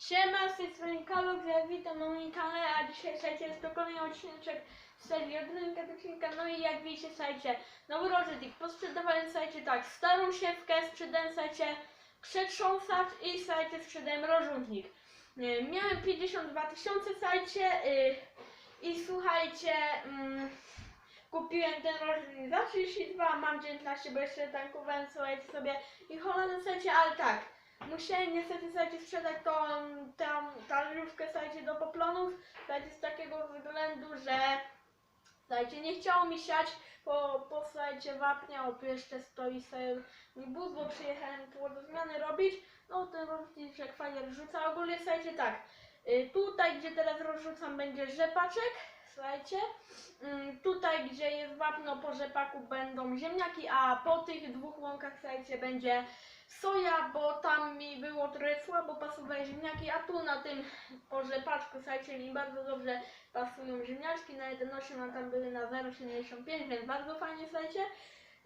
Siema, z tej strony Kalok, ja witam na moim kanale, a dzisiaj słuchajcie, jest to kolejny odcineczek z serii od rynka do odcinka, no i jak widzicie, słuchajcie, nowy rożyk, posprzedawałem, słuchajcie, tak, starą siewkę, sprzedałem, słuchajcie, przetrząsacz i, słuchajcie, sprzedałem rozrzutnik. Y, Miałem 52 tysiące, słuchajcie, y, i słuchajcie, mm, kupiłem ten rozrzutnik za 32, mam 19, bo jeszcze tankowałem, słuchajcie, sobie i Holandę, słuchajcie, ale tak, Musiałem niestety słuchajcie, sprzedać tą, tą talerzówkę słuchajcie, do poplonów słuchajcie, z takiego względu, że słuchajcie, nie chciało mi siać po, po słuchajcie, wapnia, o tu jeszcze stoi sobie mój bus, bo przyjechałem tu do zmiany robić, no ten rozliczek fajnie rozrzuca, ogólnie słuchajcie tak, y, tutaj gdzie teraz rozrzucam będzie rzepaczek, słuchajcie, Mm, tutaj gdzie jest wapno po rzepaku będą ziemniaki, a po tych dwóch łąkach słuchajcie będzie soja, bo tam mi było trochę słabo pasowały ziemniaki, a tu na tym po rzepaczku słuchajcie mi bardzo dobrze pasują ziemniaczki na 1,8, a tam były na 0,75, więc bardzo fajnie słuchajcie.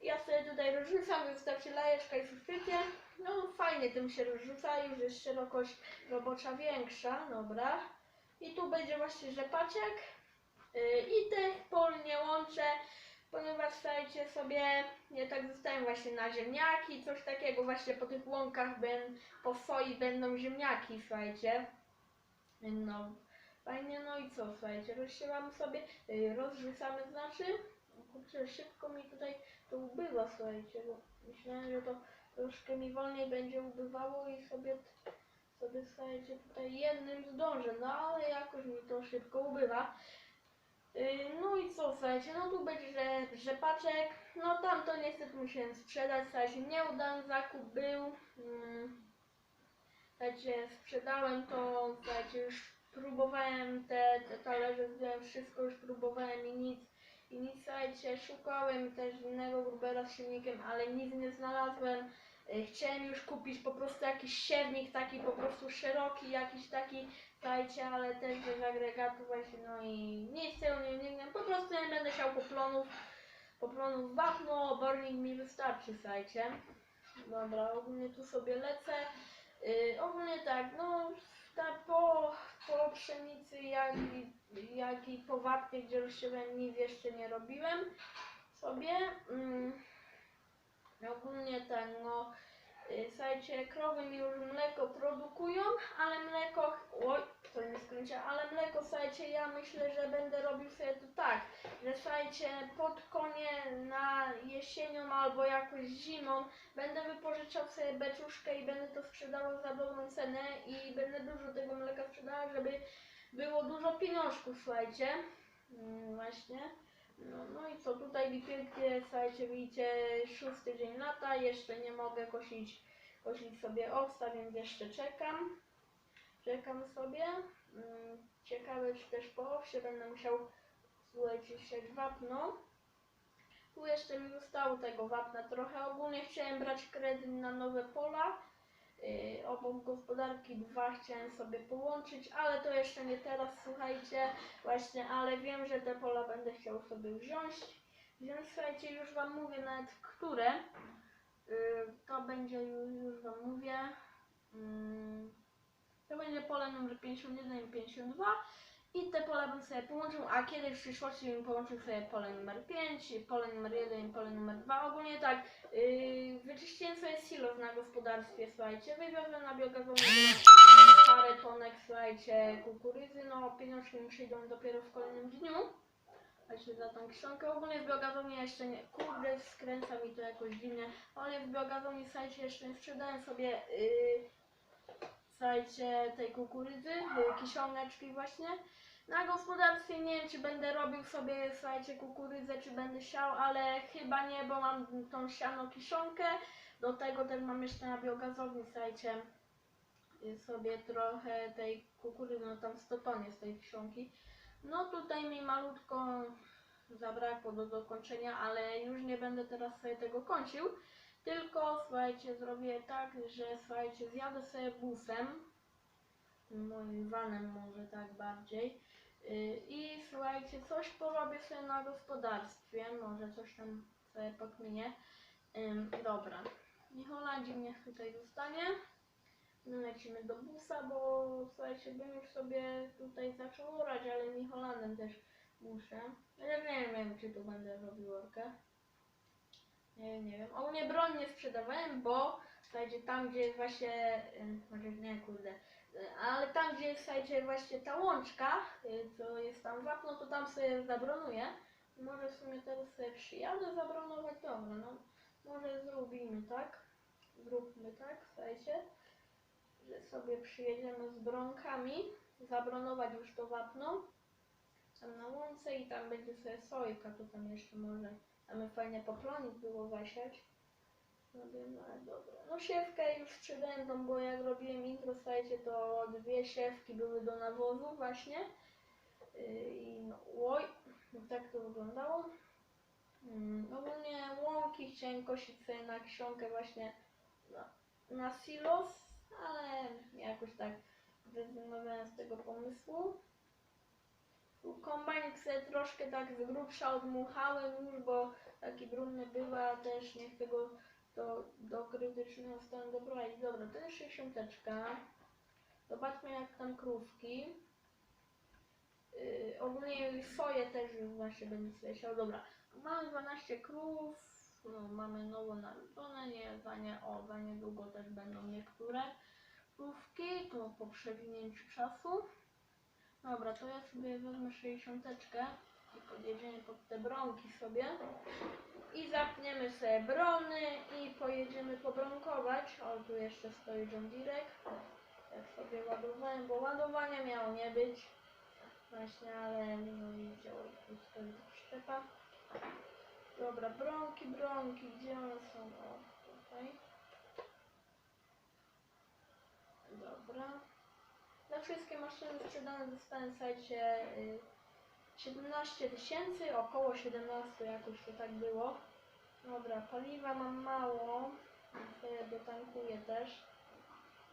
Ja sobie tutaj rozrzucam, wystarczy lajeczka i suficie. No fajnie tym się rozrzuca, już jest szerokość robocza większa, dobra. I tu będzie właśnie rzepaczek. Yy, I tych pol nie łączę, słuchajcie sobie, nie tak zostałem właśnie na ziemniaki, coś takiego właśnie po tych łąkach ben, po soi będą ziemniaki, słuchajcie. No, fajnie, no i co, słuchajcie, rozsiewamy sobie, yy, rozrzucamy znaczy, kurczę, szybko mi tutaj to ubywa, słuchajcie, bo myślałem, że to troszkę mi wolniej będzie ubywało i sobie, sobie słuchajcie, tutaj jednym zdążę, no ale jakoś mi to szybko ubywa. Yy, No i co, słuchajcie, no tu będzie że- rzepaczek, no tam to niestety musiałem sprzedać, słuchajcie, nieudany zakup był, mm, słuchajcie, sprzedałem to, słuchajcie, już próbowałem te, te talerze, wziąłem wszystko, już próbowałem i nic, i nic, słuchajcie, szukałem też innego grubera z silnikiem, ale nic nie znalazłem, Yy, Chciałem już kupić po prostu jakiś siewnik taki po prostu szeroki, jakiś taki Słuchajcie, ale też bez agregatu właśnie, no i nic tego nie nie po prostu nie będę chciał poplonów, poplonów wapno, obornik mi wystarczy, słuchajcie. Dobra, ogólnie tu sobie lecę. Yy, ogólnie tak, no tak po, po pszenicy, jak jak i po wapnie, gdzie rozsiewem nic jeszcze nie robiłem sobie. Mm, ogólnie tak, no Słuchajcie, krowy mi już mleko produkują, ale mleko, oj, to nie skręcia, ale mleko, słuchajcie, ja myślę, że będę robił sobie to tak, że słuchajcie, pod konie na jesienią albo jakoś zimą będę wypożyczał sobie beczuszkę i będę to sprzedawał za dobrą cenę i będę dużo tego mleka sprzedała, żeby było dużo pieniążków, słuchajcie, Mm, właśnie. No, no i co, tutaj mi pięknie, słuchajcie, widzicie, szósty dzień lata, jeszcze nie mogę kosić, kosić sobie owsa, więc jeszcze czekam. Czekam sobie. Mm, Ciekawe, czy też po owsie będę musiał, słuchajcie, siać wapno. Tu jeszcze mi zostało tego wapna trochę. Ogólnie chciałem brać kredyt na nowe pola. Obok gospodarki dwa chciałem sobie połączyć, ale to jeszcze nie teraz, słuchajcie, właśnie, ale wiem, że te pola będę chciał sobie wziąć. Wziąć, słuchajcie, już Wam mówię nawet które. Yy, to będzie, już, Wam mówię. Yy, to będzie pole numer 51 i 52. I te pola bym sobie połączył, a kiedy w przyszłości bym połączył sobie pole numer 5, pole numer 1 i pole numer 2. Ogólnie tak, yy, wyczyściłem sobie silos na gospodarstwie, słuchajcie, wywiozłem na biogazownię parę tonek, słuchajcie, kukurydzy, no pieniążki mi przyjdą dopiero w kolejnym dniu. Właśnie za tą kiszonkę. Ogólnie w biogazowni jeszcze nie, kurde, skręca mi to jakoś dziwnie, ale w biogazowni, słuchajcie, jeszcze nie sprzedałem sobie, yy, słuchajcie, tej kukurydzy, yy, kiszoneczki właśnie. Na gospodarstwie nie wiem, czy będę robił sobie, słuchajcie, kukurydzę, czy będę siał, ale chyba nie, bo mam tą siano kiszonkę. Do tego też mam jeszcze na biogazowni, słuchajcie, y, sobie trochę tej kukurydzy, no tam 100 ton jest tej kiszonki. No tutaj mi malutko zabrakło do dokończenia, ale już nie będę teraz sobie tego kończył. Tylko, słuchajcie, zrobię tak, że, słuchajcie, zjadę sobie busem, moim vanem może tak bardziej. Yy, I słuchajcie, coś porobię sobie na gospodarstwie, może coś tam sobie pokminię. Dobra, niech Holandzik tutaj zostanie. My lecimy do busa, bo słuchajcie, bym już sobie tutaj zaczął orać, ale Micholanem też muszę. Ja nie wiem, czy tu będę robił orkę. Nie nie wiem. Ogólnie broń nie sprzedawałem, bo słuchajcie, tam gdzie jest właśnie, y, może nie kurde, y, ale tam gdzie jest słuchajcie właśnie ta łączka, y, co jest tam wapno, to tam sobie zabronuję. Może w sumie teraz sobie przyjadę zabronować, dobra, no może zrobimy tak, zróbmy tak, słuchajcie, że sobie przyjedziemy z bronkami, zabronować już to wapno, tam na łące i tam będzie sobie sojka, tu tam jeszcze może, tam fajnie poplonik było zasiać. Robimy, ale dobra. No siewkę już sprzedałem tą, bo jak robiłem intro, słuchajcie, to dwie siewki były do nawozu właśnie. Yy, I no, oj, no tak to wyglądało. Mm, ogólnie łąki chciałem kosić sobie na kiszonkę właśnie na, na silos, ale jakoś tak zrezygnowałem z tego pomysłu. Tu Kombajnik sobie troszkę tak z grubsza odmuchałem już, bo taki brudny bywa, też nie chcę go do, do krytycznego stanu doprowadzić. Dobra, to jest 60. Zobaczmy jak tam krówki. Yy, ogólnie soję też już właśnie siał. Dobra, mamy 12 krów, no, mamy nowo narodzone, nie, za nie, o, za niedługo też będą niektóre krówki, to po przewinięciu czasu. Dobra, to ja sobie wezmę 60 i podjedziemy pod te bronki sobie i zapniemy sobie brony i pojedziemy pobronkować. O, tu jeszcze stoi John Direk. Jak sobie ładowałem, bo ładowania miało nie być. Właśnie, ale no i działo tu stoi ta przyczepa. Dobra, bronki, bronki, gdzie one są? O, tutaj. Dobra. Za wszystkie maszyny sprzedane w sajcie y, 17 tysięcy, około 17 jakoś to tak było. Dobra, paliwa mam mało, sobie dotankuję też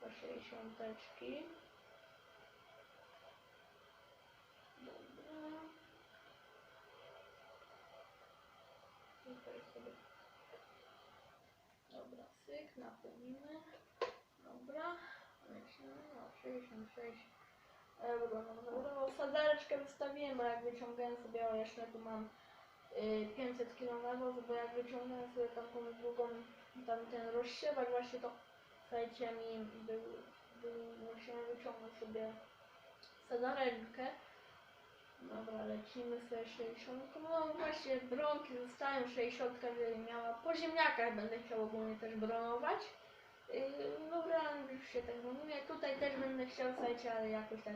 do 60. Dobra. Dobra, syk, napełnimy. Dobra, lecimy, no 66 euro. No, dobra, sadareczkę wystawiłem, bo jak wyciągałem sobie, o jeszcze tu mam y, 500 kg nawozu, bo jak wyciągnąłem sobie tam tą drugą, tam ten rozsiewak właśnie to słuchajcie mi był, był musiałem wyciągnąć sobie sadareczkę. Dobra, lecimy sobie 60. No właśnie, bronki zostają 60, żeby miała po ziemniakach będę chciał ogólnie też bronować. Yy, dobra, już się tak mówię. Tutaj też będę chciał, słuchajcie, ale jakoś tak.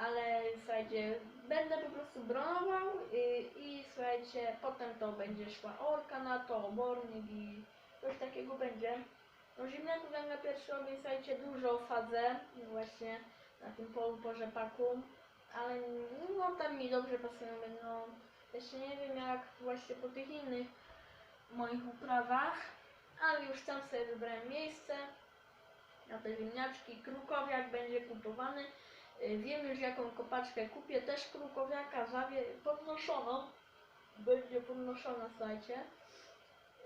Ale słuchajcie, będę po prostu bronował yy, i słuchajcie, potem to będzie szła orka na to, obornik i coś takiego będzie. No ziemniaków jak na pierwszy ogień, słuchajcie, dużo sadzę właśnie na tym polu po rzepaku, ale no tam mi dobrze pasują, no jeszcze nie wiem jak właśnie po tych innych moich uprawach, ale już tam sobie wybrałem miejsce na te ziemniaczki. Krukowiak będzie kupowany. Y, Wiem już jaką kopaczkę kupię, też krukowiaka zawie podnoszoną. Będzie podnoszona, słuchajcie.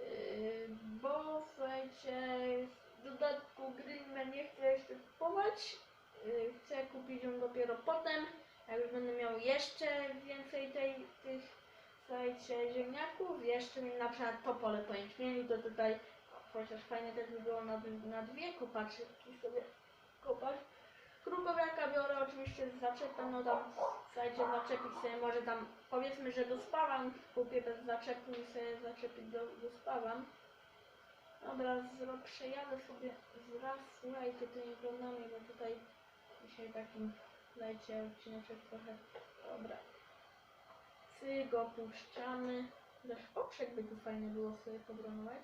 Yy, Bo słuchajcie, w dodatku Greenman nie chcę jeszcze kupować. Yy, Chcę kupić ją dopiero potem, jak już będę miał jeszcze więcej tej, tych słuchajcie, ziemniaków. Jeszcze mi na przykład to pole po jęczmieniu, to tutaj chociaż fajnie też by było na, na dwie kopaczki sobie kopać. Krukowiaka biorę oczywiście z no tam słuchajcie, zaczepić sobie może tam, powiedzmy, że dospawam, kupię bez zaczepu i sobie zaczepić do, dospawam. Dobra, przejadę sobie z raz, słuchajcie, tymi glonami, bo tutaj dzisiaj taki, słuchajcie, odcineczek trochę, dobra. Cyk, opuszczamy. Też poprzek by tu fajnie było sobie pobronować.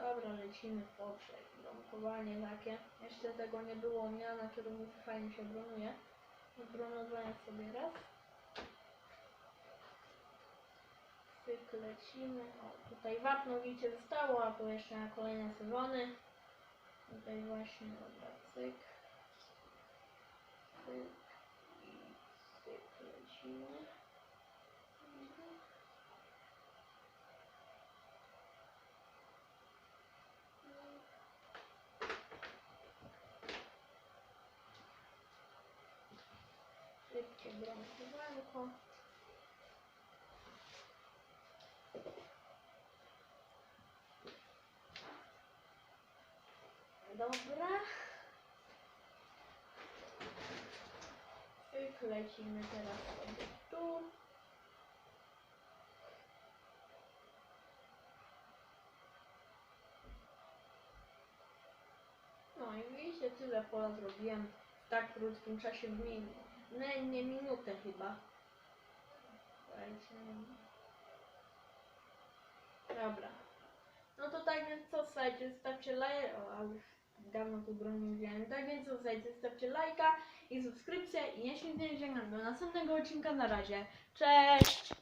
Dobra, lecimy w poprzek. Bronkowanie takie. Jeszcze tego nie było u mnie, a na kierownicy fajnie się bronuje. Bronowałem sobie raz. Cyk, lecimy. O, tutaj wapno widzicie zostało, a to jeszcze na kolejne sezony. Tutaj właśnie, dobra, cyk. Cyk. I cyk, lecimy. Szybkie brązowanko. Dobra. I teraz sobie tu. No i widzicie, tyle pola zrobiłem w tak krótkim czasie, w min... nie, nie minutę chyba. Dobra. No to tak więc co, słuchajcie, zostawcie lajka, o, a już dawno tu broń nie wziąłem, tak więc co, słuchajcie, zostawcie lajka i subskrypcję i ja się z do następnego odcinka, na razie, cześć!